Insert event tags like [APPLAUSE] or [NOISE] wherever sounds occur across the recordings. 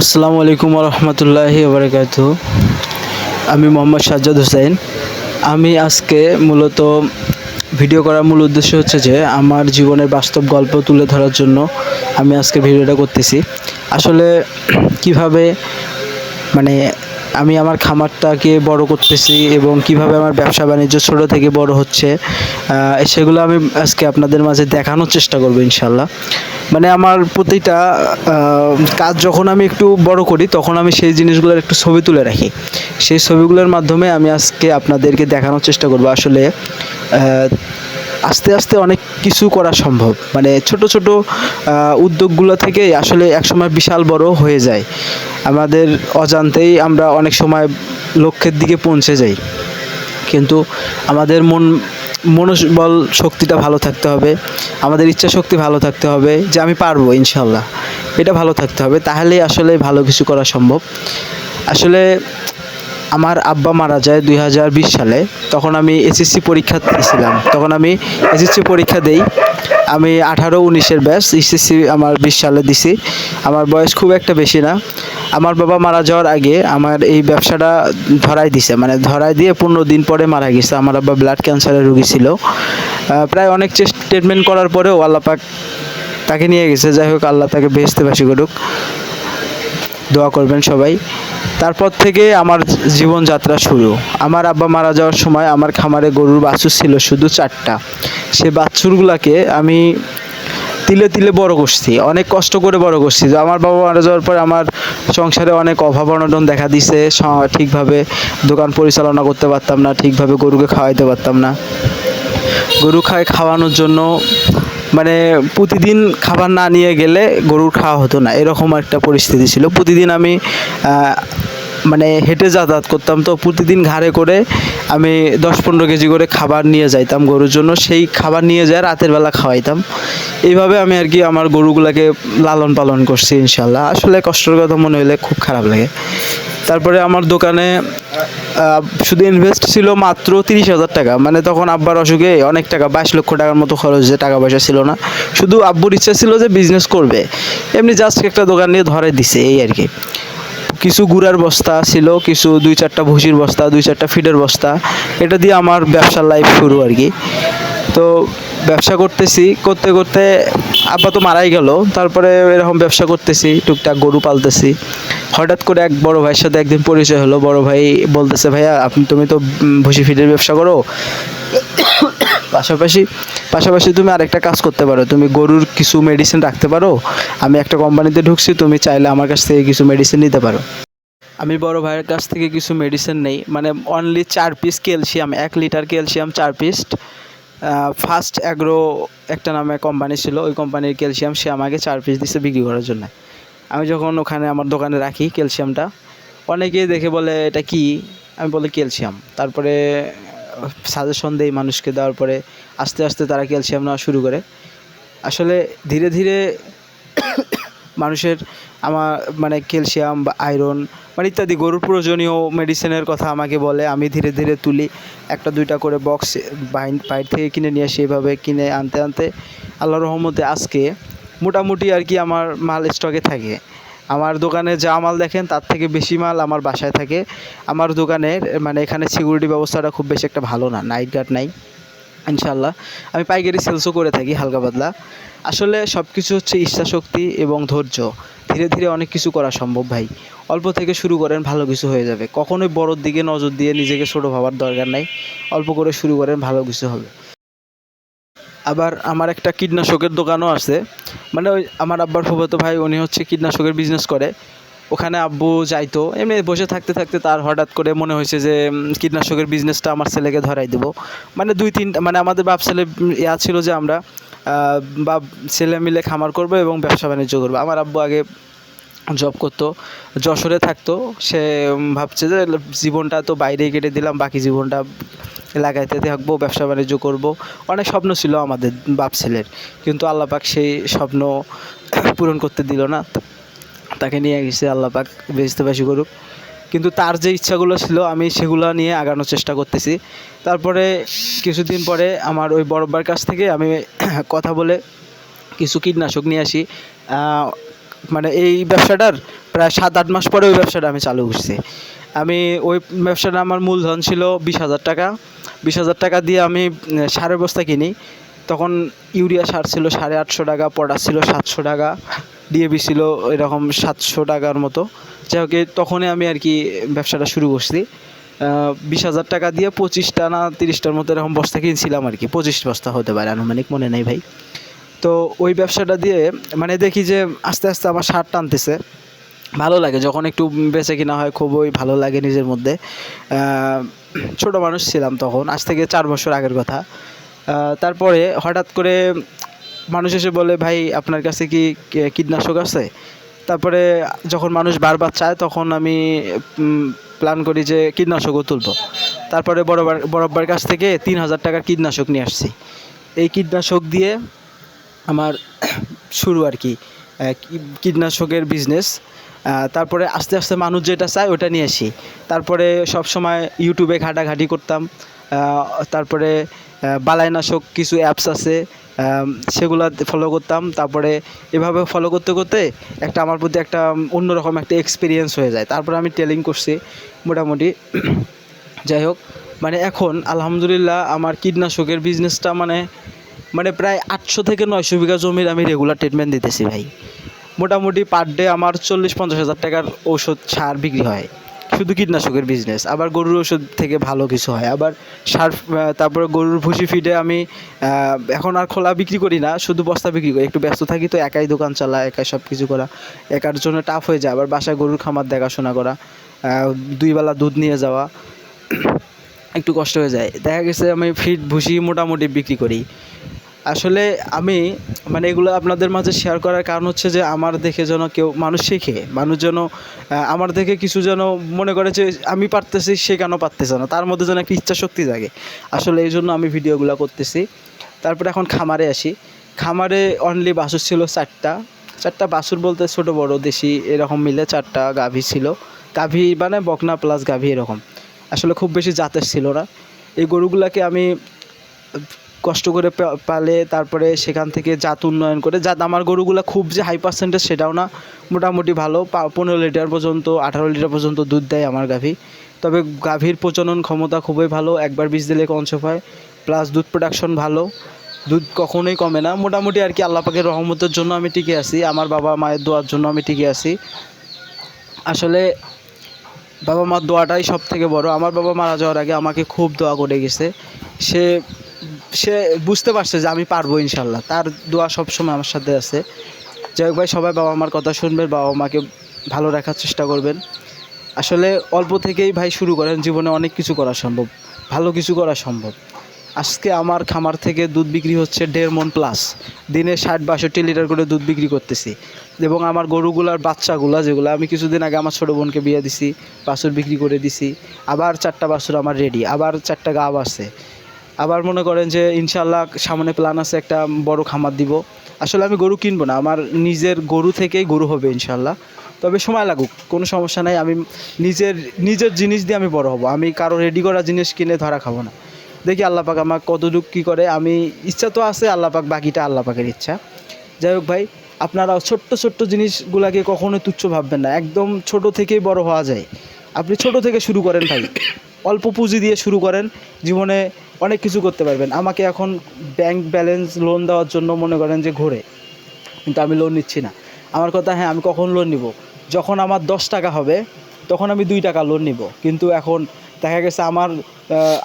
আসসালামু আলাইকুম রহমতুল্লাহি বারকাত আমি মোহাম্মদ সাজ্জাদ হুসাইন আমি আজকে মূলত ভিডিও করার মূল উদ্দেশ্য হচ্ছে যে, আমার জীবনের বাস্তব গল্প তুলে ধরার জন্য আমি আজকে ভিডিওটা করতেছি। আসলে কীভাবে মানে আমি আমার খামারটাকে বড় করতেছি এবং কীভাবে আমার ব্যবসা বাণিজ্য ছোট থেকে বড় হচ্ছে সেগুলো আমি আজকে আপনাদের মাঝে দেখানোর চেষ্টা করব ইনশাল্লাহ মানে আমার প্রতিটা কাজ যখন আমি একটু বড় করি, তখন আমি সেই জিনিসগুলোর একটু ছবি তুলে রাখি। সেই ছবিগুলোর মাধ্যমে আমি আজকে আপনাদেরকে দেখানোর চেষ্টা করব। আসলে আস্তে আস্তে অনেক কিছু করা সম্ভব। মানে ছোট ছোট উদ্যোগগুলো থেকে আসলে একসময় বিশাল বড় হয়ে যায়। আমাদের অজান্তেই আমরা অনেক সময় লক্ষ্যের দিকে পৌঁছে যাই। কিন্তু আমাদের মন, মনোবল শক্তিটা ভালো থাকতে হবে, আমাদের ইচ্ছা শক্তি ভালো থাকতে হবে যে আমি পারব ইনশাল্লাহ এটা ভালো থাকতে হবে, তাহলেই আসলে ভালো কিছু করা সম্ভব। আসলে আমার আব্বা মারা যায় দুই হাজার বিশ সালে। তখন আমি এসএসসি পরীক্ষা দিয়েছিলাম। তখন আমি এসএসসি পরীক্ষা দেই। আমি আঠারো উনিশের ব্যাস এসএসসি আমার বিশ সালে দিছি। আমার বয়স খুব একটা বেশি না। আমার বাবা মারা যাওয়ার আগে আমার এই ব্যবসাটা ধরাই দিছে। মানে ধরাই দিয়ে পনেরো দিন পরে মারা গেছে। আমার আব্বা ব্লাড ক্যান্সারের রুগী ছিল। প্রায় অনেক ট্রিটমেন্ট করার পরেও আল্লাপাক তাকে নিয়ে গেছে। যাই হোক, আল্লাহ তাকে বেহেস্তে বাসি করুক। দোয়া করবেন সবাই। তারপর থেকে আমার জীবনযাত্রা শুরু। আমার আব্বা মারা যাওয়ার সময় আমার খামারে গরুর বাছুর ছিল শুধু চারটা। সে বাছুরগুলাকে আমি তিলে তিলে বড় করছি, অনেক কষ্ট করে বড় করছি। আমার বাবা মারা যাওয়ার পর আমার সংসারে অনেক অভাব অনটন দেখা দিছে ঠিকভাবে দোকান পরিচালনা করতে পারতাম না, ঠিকভাবে গরুকে খাওয়াইতে পারতাম না। গরু খায় খাওয়ানোর জন্য মানে প্রতিদিন খাবার না নিয়ে গেলে গরুর খাওয়া হতো না, এরকম একটা পরিস্থিতি ছিল। প্রতিদিন আমি মানে হেঁটে যাতায়াত করতাম তো প্রতিদিন ঘাড়ে করে আমি দশ পনেরো কেজি করে খাবার নিয়ে যাইতাম গরুর জন্য, সেই খাবার নিয়ে যায় রাতের বেলা খাওয়াইতাম। এইভাবে আমি আর কি আমার গরুগুলোকে লালন পালন করছি ইনশাল্লাহ। আসলে কষ্টের কথা মনে হলে খুব খারাপ লাগে। তারপরে আমার দোকানে শুধু ইনভেস্ট ছিল মাত্র তিরিশ হাজার টাকা। মানে তখন আব্বার অসুখে অনেক টাকা, বাইশ লক্ষ টাকার মতো খরচ যে টাকা পয়সা ছিল না। শুধু আব্বুর ইচ্ছা ছিল যে বিজনেস করবে। এমনি জাস্ট একটা দোকান নিয়ে ধরে দিছে, এই আর কি। কিছু গুড়ার বস্তা ছিল, কিছু দুই চারটা ভুসির বস্তা, দুই চারটা ফিডের বস্তা। এটা দিয়ে আমার ব্যবসার লাইফ শুরু আর কি। তো ব্যবসা করতেছি, করতে করতে আব্বা তো মারাই গেল। তারপরে এরকম ব্যবসা করতেছি, টুকটাক গরু পালতেছি। হঠাৎ করে এক বড় ভাইয়ের সাথে একদিন পরিচয় হলো। বড় ভাই বলতেছে, ভাইয়া, আপনি তুমি তো ভুসি ফিডের ব্যবসা করো? পাশাপাশি পাশাপাশি তুমি আরেকটা কাজ করতে পারো। তুমি গরুর কিছু মেডিসিন রাখতে পারো। আমি একটা কোম্পানিতে ঢুকছি, তুমি চাইলে আমার কাছ থেকে কিছু মেডিসিন নিতে পারো। আমি বড় ভাইয়ের কাছ থেকে কিছু মেডিসিন নেই। মানে অনলি চার পিস ক্যালসিয়াম এক লিটার ক্যালসিয়াম চার পিস ফার্স্ট অ্যাগ্রো একটা নামে কোম্পানি ছিল, ওই কোম্পানির ক্যালসিয়াম সে আমাকে চার পিস দিচ্ছে বিক্রি করার জন্য। আমি যখন ওখানে আমার দোকানে রাখি ক্যালসিয়ামটা অনেকেই দেখে বলে, এটা কি? আমি বলি ক্যালসিয়াম তারপরে সাজেশন দেই মানুষকে, দেওয়ার পরে আস্তে আস্তে তারা ক্যালসিয়াম নেওয়া শুরু করে। আসলে ধীরে ধীরে মানুষের আমার মানে ক্যালসিয়াম বা আয়রন মানে ইত্যাদি গরুর প্রয়োজনীয় মেডিসিনের কথা আমাকে বলে, আমি ধীরে ধীরে তুলি। একটা, দুইটা করে বক্স বাইর থেকে কিনে নিয়ে আসি এইভাবে কিনে আনতে আনতে। আল্লাহর রহমতে আজকে মোটামুটি আর কি আমার মাল স্টকে থাকে। আমার দোকানে যা মাল দেখেন, তার থেকে বেশি মাল আমার বাসায় থাকে। আমার দোকানের মানে এখানে সিকিউরিটি ব্যবস্থাটা খুব বেশি একটা ভালো না নাইট গার্ড নাই। ইনশাল্লাহ আমি পাইকারি সেলসও করে থাকি হালকা পাতলা। আসলে সব কিছু হচ্ছে ইচ্ছাশক্তি এবং ধৈর্য। ধীরে ধীরে অনেক কিছু করা সম্ভব ভাই। অল্প থেকে শুরু করেন, ভালো কিছু হয়ে যাবে। কখনোই বড়োর দিকে নজর দিয়ে নিজেকে ছোটো ভাবার দরকার নাই। অল্প করে শুরু করেন, ভালো কিছু হবে। আবার আমার একটা কীটনাশকের দোকানও আছে। মানে ওই আমার আব্বার ফুফাতো ভাই, উনি হচ্ছে কীটনাশকের বিজনেস করে। ওখানে আব্বু যাইতো, এমনি বসে থাকতে থাকতে তার হঠাৎ করে মনে হয়েছে যে কীটনাশকের বিজনেসটা আমার ছেলেকে ধরাই দেবো। মানে দুই তিনটা মানে আমাদের বাপ ছেলে ইয়া ছিল যে আমরা বাপ ছেলে মিলে খামার করব এবং ব্যবসা বাণিজ্য করব। আমার আব্বু আগে জব করতো, যশোরে থাকতো। সে ভাবছে যে, জীবনটা তো বাইরেই কেটে দিলাম, বাকি জীবনটা এলাকাতে থাকব, ব্যবসা বাণিজ্য করব। অনেক স্বপ্ন ছিল আমাদের বাপ ছেলের, কিন্তু আল্লাহ পাক সেই স্বপ্ন পূরণ করতে দিল না। তাকে নিয়ে গেছে আল্লাহ পাক বেজতেবাসী করুক। কিন্তু তার যে ইচ্ছাগুলো ছিল, আমি সেগুলো নিয়ে আগানোর চেষ্টা করতেছি। তারপরে কিছুদিন পরে আমার ওই বড়ব্বার কাছ থেকে আমি [COUGHS] কথা বলে কিছু কীটনাশক নিয়ে আসি। মানে এই ব্যবসাটার প্রায় সাত আট মাস পরে ওই ব্যবসাটা আমি চালু করছি। আমি ওই ব্যবসাটা আমার মূলধন ছিল বিশ হাজার টাকা। বিশ হাজার টাকা দিয়ে আমি সারের বস্তা কিনি। তখন ইউরিয়া সার ছিল সাড়ে আটশো টাকা, পটাশ ছিল সাতশো টাকা। ডিএবি ছিল এরকম সাতশো টাকার মতো। যাই হোক তখনই আমি আর কি ব্যবসাটা শুরু করছি। বিশ হাজার টাকা দিয়ে পঁচিশটা না তিরিশটার মতো এরকম বস্তা কিনছিলাম আর কি। পঁচিশ বস্তা হতে পারে, আনুমানিক মনে নেই ভাই। তো ওই ব্যবসাটা দিয়ে মানে দেখি যে আস্তে আস্তে আমার সার টানতেছে। ভালো লাগে, যখন একটু বেচে কিনা হয় খুবই ভালো লাগে নিজের মধ্যে। ছোট মানুষ ছিলাম তখন, আজ থেকে চার বছর আগের কথা। তারপরে হঠাৎ করে মানুষ এসে বলে, ভাই, আপনার কাছে কি কীটনাশক আছে? তারপরে যখন মানুষ বারবার চায়, তখন আমি প্ল্যান করি যে কীটনাশকও তুলবো। তারপরে বড়বার বড়ব্বার কাছ থেকে তিন হাজার টাকার কীটনাশক নিয়ে আসছি। এই কীটনাশক দিয়ে আমার [COUGHS] শুরু আর কি কীটনাশকের বিজনেস তারপরে আস্তে আস্তে মানুষ যেটা চায়, ওটা নিয়ে আসি। তারপরে সব সময় ইউটিউবে ঘাটাঘাটি করতাম। তারপরে বালাইনাশক কিছু অ্যাপস আছে সেগুলো ফলো করতাম। তারপরে এভাবে ফলো করতে করতে একটা আমার প্রতি একটা অন্যরকম একটা এক্সপিরিয়েন্স হয়ে যায়। তারপরে আমি টেলিং করছি মোটামুটি। [CLEARS THROAT] যাই হোক মানে এখন আলহামদুলিল্লাহ আমার কীটনাশকের বিজনেসটা মানে মানে প্রায় আটশো থেকে নয়শো বিঘা জমির আমি রেগুলার ট্রিটমেন্ট দিতেছি ভাই। মোটামুটি পার ডে আমার চল্লিশ পঞ্চাশ হাজার টাকার ঔষধ সার বিক্রি হয়। শুধু কীটনাশকের বিজনেস আবার গরুর ওষুধ থেকে ভালো কিছু হয়, আবার সার তারপরে গরুর ভুসি ফিডে আমি এখন আর খোলা বিক্রি করি না, শুধু বস্তা বিক্রি করি, একটু ব্যস্ত থাকি তো একাই দোকান চালা একাই সব কিছু করা, একার জন্য টাফ হয়ে যায়, আবার বাসায় গরুর খামার দেখাশোনা করা দুই বেলা দুধ নিয়ে যাওয়া, [CLEARS THROAT] একটু কষ্ট হয়ে যায়। দেখা গেছে আমি ফিড ভুসি মোটামুটি বিক্রি করি। আসলে আমি মানে এগুলো আপনাদের মাঝে শেয়ার করার কারণ হচ্ছে যে, আমার দেখে যেন কেউ মানুষ শেখে। মানুষ যেন আমার দেখে কিছু যেন মনে করে যে, আমি পারতেছি, সে কেন পারতেছে না? তার মধ্যে যেন একটা ইচ্ছা শক্তি জাগে। আসলে এই জন্য আমি ভিডিওগুলো করতেছি। তারপরে এখন খামারে আসি। খামারে অনলি বাসুর ছিল চারটা। চারটা বাছুর বলতে ছোট, বড়, দেশি এরকম মিলে চারটা গাভী ছিল। গাভী মানে বকনা প্লাস গাভী এরকম। আসলে খুব বেশি জাতের ছিল না। এই গরুগুলাকে আমি কষ্ট করে পালে তারপরে সেখান থেকে জাত উন্নয়ন করে, জাত আমার গরুগুলো খুব যে হাই পার্সেন্টেজ সেটাও না, মোটামুটি ভালো পনেরো লিটার পর্যন্ত, আঠারো লিটার পর্যন্ত দুধ দেয় আমার গাভী। তবে গাভীর প্রজনন ক্ষমতা খুবই ভালো, একবার বীজ দিলে কনসেপ হয় প্লাস দুধ প্রোডাকশন ভালো, দুধ কখনোই কমে না। মোটামুটি আর কি আল্লাহ পাকের রহমতের জন্য আমি টিকে আছি, আমার বাবা মায়ের দোয়ার জন্য আমি টিকে আছি। আসলে বাবা মার দোয়াটাই সব থেকে বড়। আমার বাবা মারা যাওয়ার আগে আমাকে খুব দোয়া করে গেছে। সে সে বুঝতে পারছে যে আমি পারব ইনশাল্লাহ। তার দোয়া সব সময় আমার সাথে আছে। যাই ভাই, সবাই বাবা মার কথা শুনবেন, বাবা মাকে ভালো রাখার চেষ্টা করবেন। আসলে অল্প থেকেই ভাই শুরু করেন, জীবনে অনেক কিছু করা সম্ভব, ভালো কিছু করা সম্ভব। আজকে আমার খামার থেকে দুধ বিক্রি হচ্ছে দেড় মন প্লাস দিনে ষাট বাষট্টি লিটার করে দুধ বিক্রি করতেছি। এবং আমার গরুগুলার বাচ্চাগুলা, যেগুলো আমি কিছুদিন আগে আমার ছোটো বোনকে বিয়ে দিছি, বাছুর বিক্রি করে দিছি, আবার চারটা বাছুর আমার রেডি আবার চারটা গাব আছে। আবার মনে করেন যে ইনশাল্লাহ সামনে প্ল্যান আছে একটা বড় খামার দিব। আসলে আমি গরু কিনবো না, আমার নিজের গরু থেকেই গরু হবে ইনশাল্লাহ তবে সময় লাগুক, কোনো সমস্যা নাই, আমি নিজের নিজের জিনিস দিয়ে আমি বড় হব। আমি কারও রেডি করা জিনিস কিনে ধরা খাব না। দেখি আল্লাহ পাক আমার কতটুক কী করে, আমি, ইচ্ছা তো আছে আল্লাহ পাক, বাকিটা আল্লাহ পাকের ইচ্ছা। যাই হোক ভাই, আপনারা ছোট্ট ছোট্ট জিনিসগুলাকে কখনোই তুচ্ছ ভাববেন না, একদম ছোট থেকেই বড় হওয়া যায়। আপনি ছোট থেকে শুরু করেন ভাই। অল্প পুঁজি দিয়ে শুরু করেন, জীবনে অনেক কিছু করতে পারবেন। আমাকে এখন ব্যাংক ব্যালেন্স লোন দেওয়ার জন্য মনে করেন যে ঘোরে, কিন্তু আমি লোন নিচ্ছি না। আমার কথা হ্যাঁ আমি কখন লোন নিব? যখন আমার দশ টাকা হবে, তখন আমি দুই টাকা লোন নিব। কিন্তু এখন দেখা গেছে আমার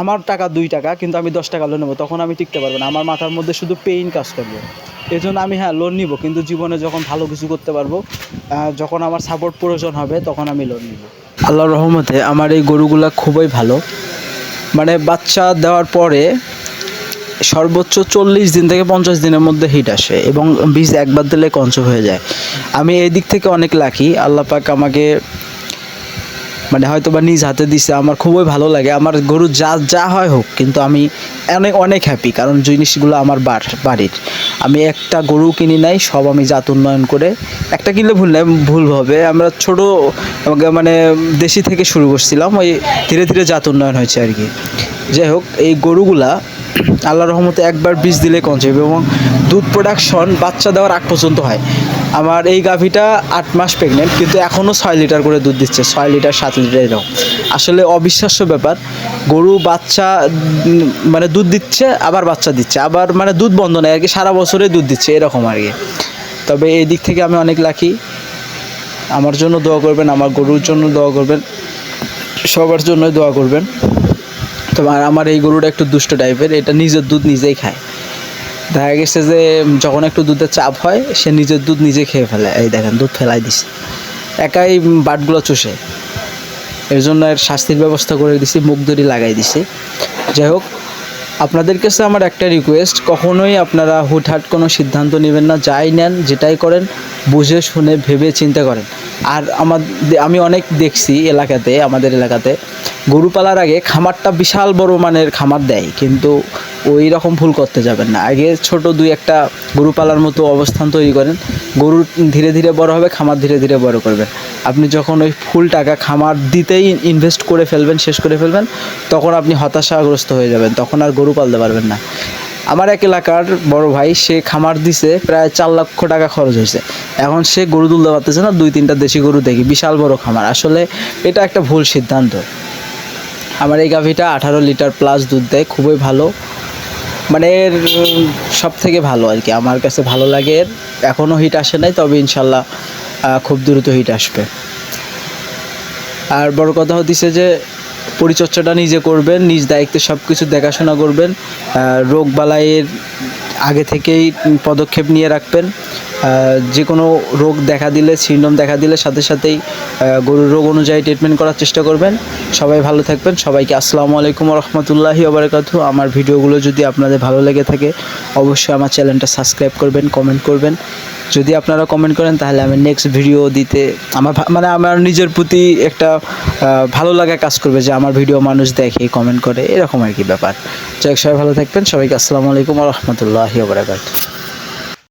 আমার টাকা দুই টাকা, কিন্তু আমি দশ টাকা লোন নেব। তখন আমি টিকতে পারব না। আমার মাথার মধ্যে শুধু পেইন কাজ করবে। এই জন্য আমি হ্যাঁ লোন নিব, কিন্তু জীবনে যখন ভালো কিছু করতে পারব যখন আমার সাপোর্ট প্রয়োজন হবে, তখন আমি লোন নিব। আল্লাহর রহমতে আমার এই গরুগুলা খুবই ভালো। মানে বাচ্চা দেওয়ার পরে সর্বোচ্চ চল্লিশ দিন থেকে পঞ্চাশ দিনের মধ্যে হিট আসে এবং বীজ একবার দিলে কঞ্চ হয়ে যায়। আমি এই দিক থেকে অনেক লাকি আল্লাহ পাক আমাকে মানে হয়তো বা নিজ হাতে দিছে, আমার খুবই ভালো লাগে। আমার গরু যা যা হয় হোক, কিন্তু আমি অনেক অনেক হ্যাপি কারণ জিনিসগুলো আমার বাড়ির। আমি একটা গরু কিনি নাই, সব আমি জাত উন্নয়ন করে একটা কিনলে ভুল নাই, ভুল হবে। আমরা ছোট মানে দেশি থেকে শুরু করছিলাম, ওই ধীরে ধীরে জাত উন্নয়ন হয়েছে আর কি। যাই হোক, এই গরুগুলা আল্লাহ রহমতে একবার বীজ দিলে কঞ্চে এবং দুধ প্রোডাকশন বাচ্চা দেওয়ার আগ পর্যন্ত হয়। আমার এই গাভীটা আট মাস প্রেগনেন্ট কিন্তু এখনও ছয় লিটার করে দুধ দিচ্ছে, ছয় লিটার, সাত লিটার এরকম। আসলে অবিশ্বাস্য ব্যাপার, গরু, বাচ্চা মানে দুধ দিচ্ছে, আবার বাচ্চা দিচ্ছে। আবার মানে দুধ বন্ধ নেই, আর কি সারা বছরে দুধ দিচ্ছে, এরকম আর কি। তবে এই দিক থেকে আমি অনেক লাকি আমার জন্য দোয়া করবেন, আমার গরুর জন্য দোয়া করবেন, সবার জন্য দোয়া করবেন। তবে আমার এই গরুটা একটু দুষ্ট টাইপের এটা নিজের দুধ নিজেই খায়। দেখা গেছে যে যখন একটু দুধের চাপ হয়, সে নিজের দুধ নিজে খেয়ে ফেলে। এই দেখেন, দুধ ফেলাই দিছে। একাই বাটগুলো চষে। এর জন্য এর শাস্তির ব্যবস্থা করে দিছি, মুখ দড়ি লাগাই দিছি। যাই হোক, আপনাদের কাছে আমার একটা রিকোয়েস্ট কখনোই আপনারা হুটহাট কোনো সিদ্ধান্ত নেবেন না, যাই নেন, যেটাই করেন, বুঝে শুনে ভেবে চিন্তা করেন। আর আমার আমি অনেক দেখছি এলাকাতে, আমাদের এলাকাতে, গরু পালার আগে খামারটা বিশাল বড় মানের খামার দেয়, কিন্তু ওই রকম ভুল করতে যাবেন না। আগে ছোট দুই একটা গরু পালার মতো অবস্থান তৈরি করেন। গরু ধীরে ধীরে বড় হবে, খামার ধীরে ধীরে বড় করবেন আপনি যখন ওই ফুল টাকা খামার দিতেই ইনভেস্ট করে ফেলবেন, শেষ করে ফেলবেন, তখন আপনি হতাশাগ্রস্ত হয়ে যাবেন, তখন আর গরু পালতে পারবেন না। আমার এক এলাকার বড় ভাই, সে খামার দিছে, প্রায় চার লক্ষ টাকা খরচ হয়েছে। এখন সে গরু তুলতে পারতেছে না, দুই তিনটা দেশি গরু দেখি, বিশাল বড় খামার। আসলে এটা একটা ভুল সিদ্ধান্ত। আমার এই গাভীটা আঠারো লিটার প্লাস দুধ দেয়, খুবই ভালো। মানে এর সব থেকে ভালো আর কি। আমার কাছে ভালো লাগে এর। এখনও হিট আসে নাই, তবে ইনশাল্লাহ খুব দ্রুত হিট আসবে। আর বড় কথা হচ্ছে যে, পরিচর্যাটা নিজে করবেন, নিজ দায়িত্বে সব কিছু দেখাশোনা করবেন রোগ বালাইয়ের আগে থেকেই পদক্ষেপ নিয়ে রাখবেন। যে কোনো রোগ দেখা দিলে সিন্ডম দেখা দিলে সাথে সাথেই গরুর রোগ অনুযায়ী ট্রিটমেন্ট করার চেষ্টা করবেন। সবাই ভালো থাকবেন। সবাইকে আসসালামু আলাইকুম রহমতুল্লাহি ওবরাকাতু আমার ভিডিওগুলো যদি আপনাদের ভালো লেগে থাকে, অবশ্যই আমার চ্যানেলটা সাবস্ক্রাইব করবেন কমেন্ট করবেন। যদি আপনারা কমেন্ট করেন, তাহলে আমি নেক্সট ভিডিও দিতে, আমার মানে আমার নিজের প্রতি একটা ভালো লাগা কাজ করবে যে আমার ভিডিও মানুষ দেখে কমেন্ট করে, এরকম আর কি ব্যাপার। যাই সবাই ভালো থাকবেন। সবাইকে আসসালামু আলাইকুম রহমতুল্লাহি ওবরাকাতু